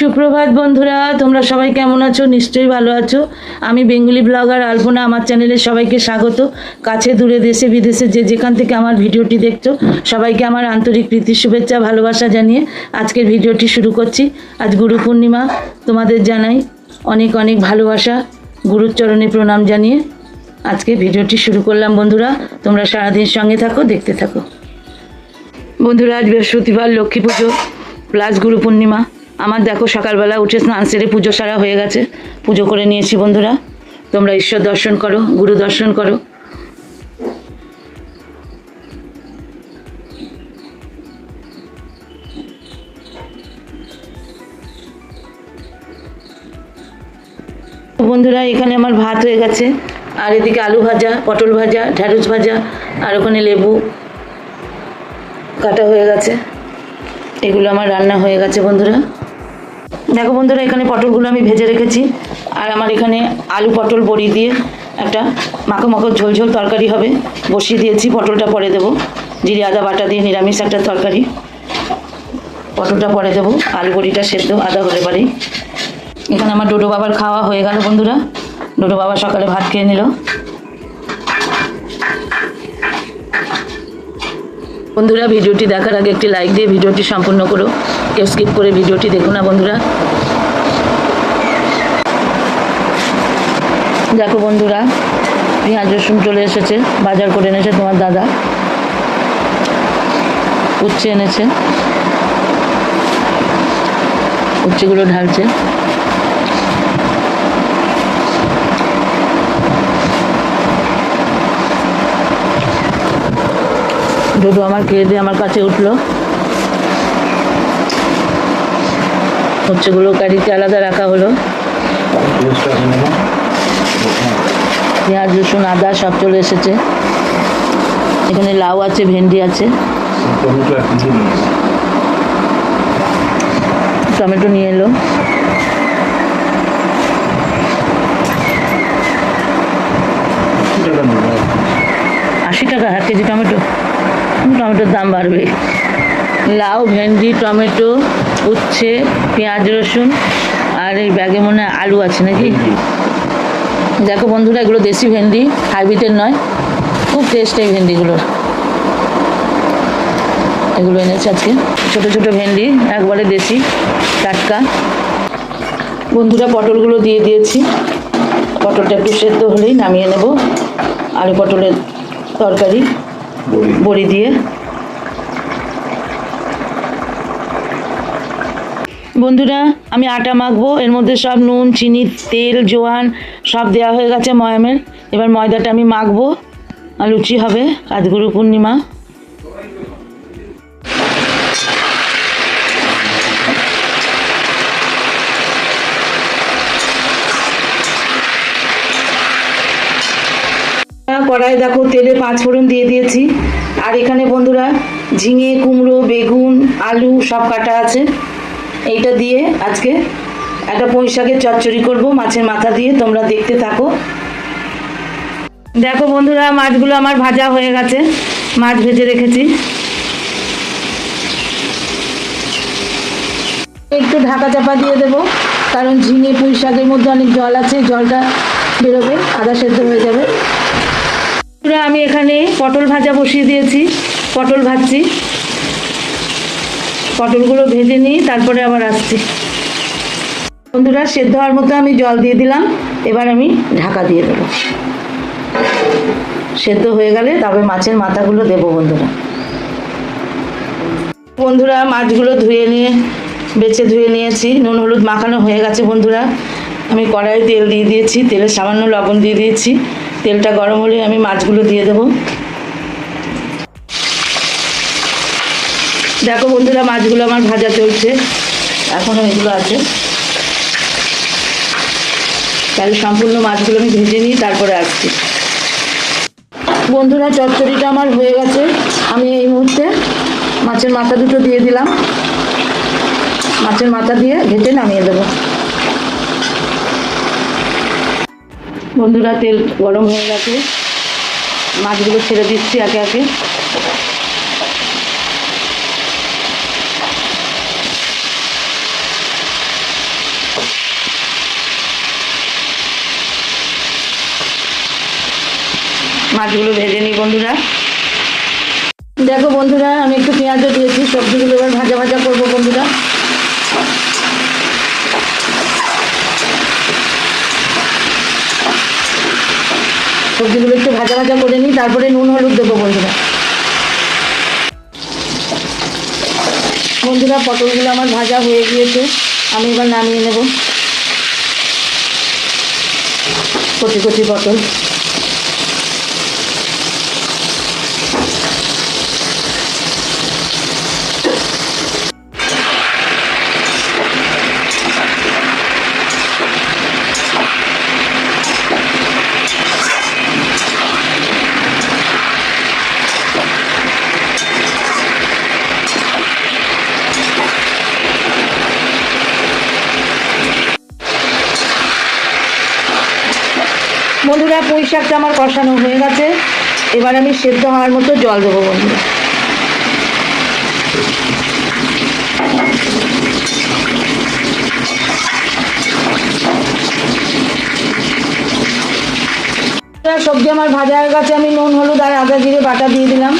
সুপ্রভাত বন্ধুরা, তোমরা সবাই কেমন আছো? নিশ্চয়ই ভালো আছো। আমি বেঙ্গলি ব্লগার আলপনা, আমার চ্যানেলে সবাইকে স্বাগত। কাছে, দূরে, দেশে, বিদেশে যে যেখান থেকে আমার ভিডিওটি দেখছ, সবাইকে আমার আন্তরিক প্রীতি, শুভেচ্ছা, ভালোবাসা জানিয়ে আজকের ভিডিওটি শুরু করছি। আজ গুরু পূর্ণিমা, তোমাদের জানাই অনেক অনেক ভালোবাসা, গুরুর চরণে প্রণাম জানিয়ে আজকে ভিডিওটি শুরু করলাম। বন্ধুরা, তোমরা সারাদিন সঙ্গে থাকো, দেখতে থাকো। বন্ধুরা, আজ বৃহস্পতিবার, লক্ষ্মী পুজো, প্লাস গুরু পূর্ণিমা। আমার দেখো সকালবেলা উঠে স্নান সেরে পুজো সারা হয়ে গেছে। পুজো করে নিয়েছি বন্ধুরা। তোমরা ঈশ্বর দর্শন করো, গুরু দর্শন করো। বন্ধুরা, এখানে আমার ভাত হয়ে গেছে। আর এদিকে আলু ভাজা, পটল ভাজা, ঢ্যাঁড়স ভাজা, আর ওখানে লেবু কাটা হয়ে গেছে। এগুলো আমার রান্না হয়ে গেছে বন্ধুরা। দেখো বন্ধুরা, এখানে পটলগুলো আমি ভেজে রেখেছি। আর আমার এখানে আলু পটল বড়ি দিয়ে একটা মাখো মাখো ঝোল ঝোল তরকারি হবে। বসিয়ে দিয়েছি, পটলটা পরে দেবো। জিরে, আদা বাটা দিয়ে নিরামিষ একটা তরকারি। পটলটা পরে দেবো। আলু বড়িটা সেদ্ধ, আদা হলে পারেই এখানে আমার ডোডো বাবার খাওয়া হয়ে গেল বন্ধুরা। ডোডো বাবা সকালে ভাত খেয়ে নিল। বন্ধুরা, ভিডিওটি দেখার আগে একটি লাইক দিয়ে ভিডিওটি সম্পূর্ণ করো। কেউ স্কিপ করে ভিডিওটি দেখুন না, বন্ধুরা। দেখো বন্ধুরা, পেঁয়াজ, রসুন চলে এসেছে, বাজার করে এনেছে তোমার দাদা। উচ্ছে এনেছে। উচ্ছেগুলো ঢালছে। দুটো আমার খেয়ে দিয়ে আমার কাছে উঠল। হচ্ছেগুলো গাড়িতে আলাদা রাখা হলো। পেঁয়াজ, রসুন, আদা সব চলে এসেছে। এখানে লাউ আছে, ভেন্ডি আছে। টমেটো নিয়ে এলো। আশি টাকা এক কেজি টমেটো। টমেটোর দাম বাড়বে। লাউ, ভেন্ডি, টমেটো উচ্ছে পেঁয়াজ রসুন আর এই ব্যাগে মনে আলু আছে নাকি? দেখো বন্ধুরা এগুলো দেশি ভেন্ডি হাইব্রিডের নয় খুব টেস্ট এই ভেন্ডিগুলোর এগুলো এনেছে আজকে। ছোটো ছোটো ভেন্ডি একবারে দেশি টাটকা। বন্ধুরা পটলগুলো দিয়ে দিয়েছি। পটলটা একটু সেদ্ধ হলেই নামিয়ে নেব। আলু পটলের তরকারি বড়ি দিয়ে। বন্ধুরা, আমি আটা মাখবো। এর মধ্যে সব নুন, চিনি, তেল, জোয়ান সব দেওয়া হয়ে গেছে ময়ামের। এবার ময়দাটা আমি মাখবো। আর লুচি হবে আজ গুরু পূর্ণিমা কড়াই দেখো, তেলে পাঁচ ফোড়ন দিয়ে দিয়েছি। আর এখানে বন্ধুরা, ঝিঙে, কুমড়ো, বেগুন, আলু সব কাটা আছে। এইটা দিয়ে আজকে একটা পুঁই শাকের চচ্চড়ি করব, মাছের মাথা দিয়ে, তোমরা দেখতে থাকো। দেখো বন্ধুরা, মাছগুলো আমার ভাজা হয়ে গেছে, মাছ ভেজে রেখেছি। একটু ঢাকা চাপা দিয়ে দেবো, কারণ ঝিঙে পুঁই শাকের মধ্যে অনেক জল আছে, জলটা বেরোবে, আদা সেদ্ধ হয়ে যাবে। আমি এখানে পটল ভাজা বসিয়ে দিয়েছি, পটল ভাজছি। পটলগুলো ভেজে নিই, তারপরে আবার আসছি। বন্ধুরা, সেদ্ধ হওয়ার মতো আমি জল দিয়ে দিলাম, এবার আমি ঢাকা দিয়ে দেবো। সেদ্ধ হয়ে গেলে তবে মাছের মাথাগুলো দেবো বন্ধুরা। বন্ধুরা, মাছগুলো ধুয়ে নিয়ে, বেছে ধুয়ে নিয়েছি। নুন, হলুদ মাখানো হয়ে গেছে বন্ধুরা। আমি কড়াইয়ে তেল দিয়ে দিয়েছি, তেলে সামান্য লবণ দিয়ে দিয়েছি। তেলটা গরম হলে আমি মাছগুলো দিয়ে দেবো। দেখো বন্ধুরা, মাছগুলো আমার ভাজা চলছে। এখনও এগুলো আছে। তাহলে সম্পূর্ণ মাছগুলো আমি ভেজে নিই, তারপরে আসছি। বন্ধুরা, চচ্চড়িটা আমার হয়ে গেছে। আমি এই মুহূর্তে মাছের মাথা দুটো দিয়ে দিলাম। মাছের মাথা দিয়ে ভেজে নামিয়ে দেবো। বন্ধুরা, তেল গরম হয়ে গেছে। মাছগুলো ছেড়ে দিচ্ছি একে একে। মাছগুলো ভেজে নিই বন্ধুরা। দেখো বন্ধুরা, আমি একটু পেঁয়াজও দিয়েছি, সবজিগুলো এবার ভাজা ভাজা করব বন্ধুরা। সবজিগুলো একটু ভাজা ভাজা করে নিই, তারপরে নুন, হলুদ দেবো বন্ধুরা। বন্ধুরা, পটলগুলো আমার ভাজা হয়ে গিয়েছে, আমি এবার নামিয়ে নেব। কচি কচি পটল। বন্ধুরা পুঁই শাকটা আমার কষানো হয়ে গেছে। এবার আমি সেদ্ধ হওয়ার মতো জল দেবো বন্ধুরা, সবজি আমার ভাজা হয়ে গেছে। আমি নুন হলুদ আর আদা জিরে বাটা দিয়ে দিলাম।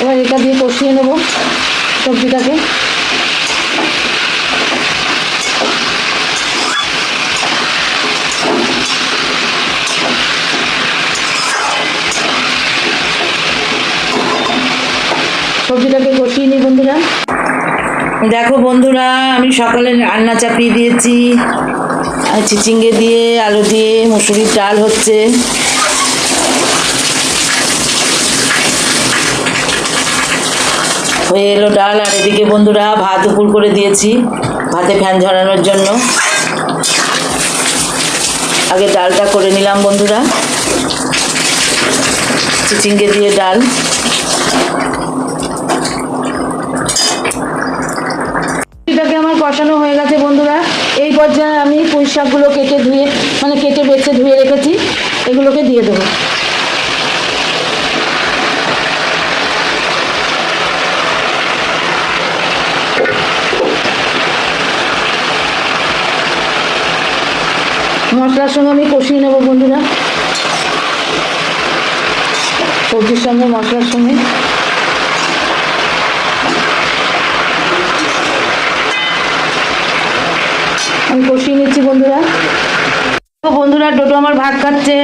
এবার এটা দিয়ে কষিয়ে নেব সবজিটাকে। সবজিটাকে কষিয়ে নিই বন্ধুরা। দেখো বন্ধুরা, আমি সকালে রান্না চাপিয়ে দিয়েছি। চিচিঙ্গে দিয়ে, আলু দিয়ে, মুসুরির ডাল হচ্ছে। হয়ে এলো ডাল, আর এদিকে বন্ধুরা ভাত উপর করে দিয়েছি, ভাতে ফ্যান ঝরানোর জন্য। আগে ডালটা করে নিলাম বন্ধুরা। চিচিঙ্গে দিয়ে ডাল এটাকে আমার কষানো হয়ে গেছে বন্ধুরা। এই পর্যায়ে আমি পুঁই শাকগুলো কেটে ধুয়ে মানে কেটে বেছে ধুয়ে রেখেছি। এগুলোকে দিয়ে দেবো। মশলার সঙ্গে আমি কষিয়ে নেব বন্ধুরা। সবজির সঙ্গে, মশলার সঙ্গে। আমি কষিয়ে নিচ্ছি, বন্ধুরা। বন্ধুরা ডোটো আমার ভাত খাচ্ছে।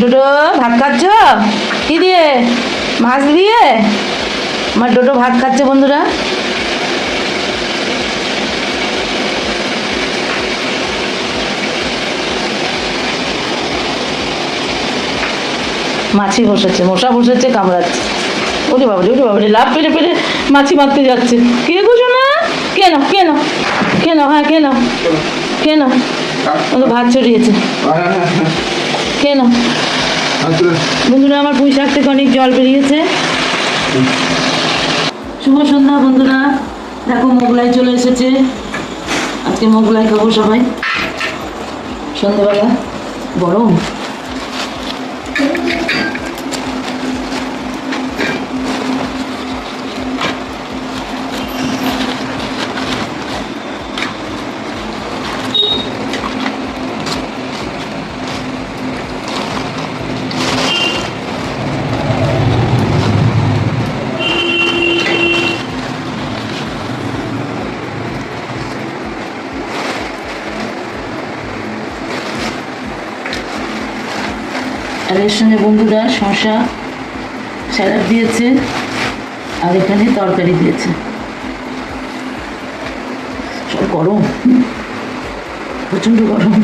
ডোটো ভাত খাচ্ছ? কি দিয়ে? মাছ দিয়ে? আমার ডোটো ভাত খাচ্ছে, বন্ধুরা। মাছি বসেছে, মশা বসেছে, কামড়াচ্ছে। ওরে বাবারে ওরে বাবারে লাভ পেরে পেরে মাছি মারতে যাচ্ছে। কে বুঝো না কেন কেন কেন হ্যাঁ কেন কেন ওকে ভাত ছড়িয়েছে। কেন বন্ধুরা, আমার পুঁই শাক থেকে অনেক জল বেরিয়েছে। শুভ সন্ধ্যা, বন্ধুরা। দেখো, মোগলাই চলে এসেছে। আজকে মোগলাই খাব সবাই। সন্ধ্যাবেলা গরম। এর সঙ্গে বন্ধুরা শশা স্যালাড দিয়েছে আর এখানে তরকারি দিয়েছে। সব গরম। প্রচণ্ড গরম।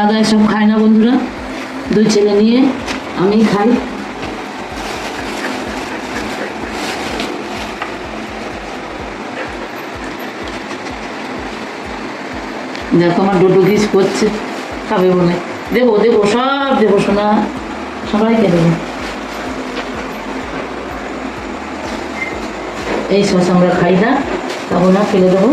দাদা এসব খায় না বন্ধুরা। দুই ছেলে নিয়ে আমি খাই। দেখো আমার ডোডো কিস করছে। খাবে বলে দেবো দেবো, সব দেবো সোনা। সবাইকে দেবো এই সস আমরা খাই না তখন ফেলে দেবো।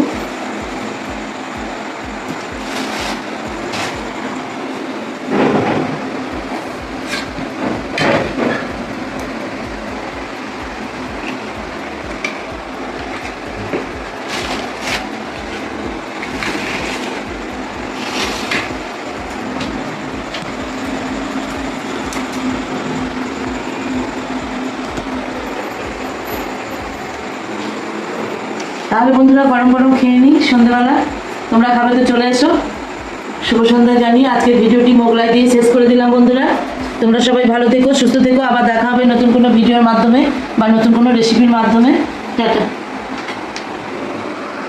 তাহলে বন্ধুরা গরম গরম খেয়ে নিই, সন্ধ্যেবেলা। তোমরা খাবে তো চলে এসো। শুভ সন্ধ্যা জানিয়ে আজকের ভিডিওটি মোগলাই দিয়ে শেষ করে দিলাম বন্ধুরা। তোমরা সবাই ভালো থেকো, সুস্থ থেকো। আবার দেখা হবে নতুন কোনো ভিডিওর মাধ্যমে বা নতুন কোনো রেসিপির মাধ্যমে। টাটা।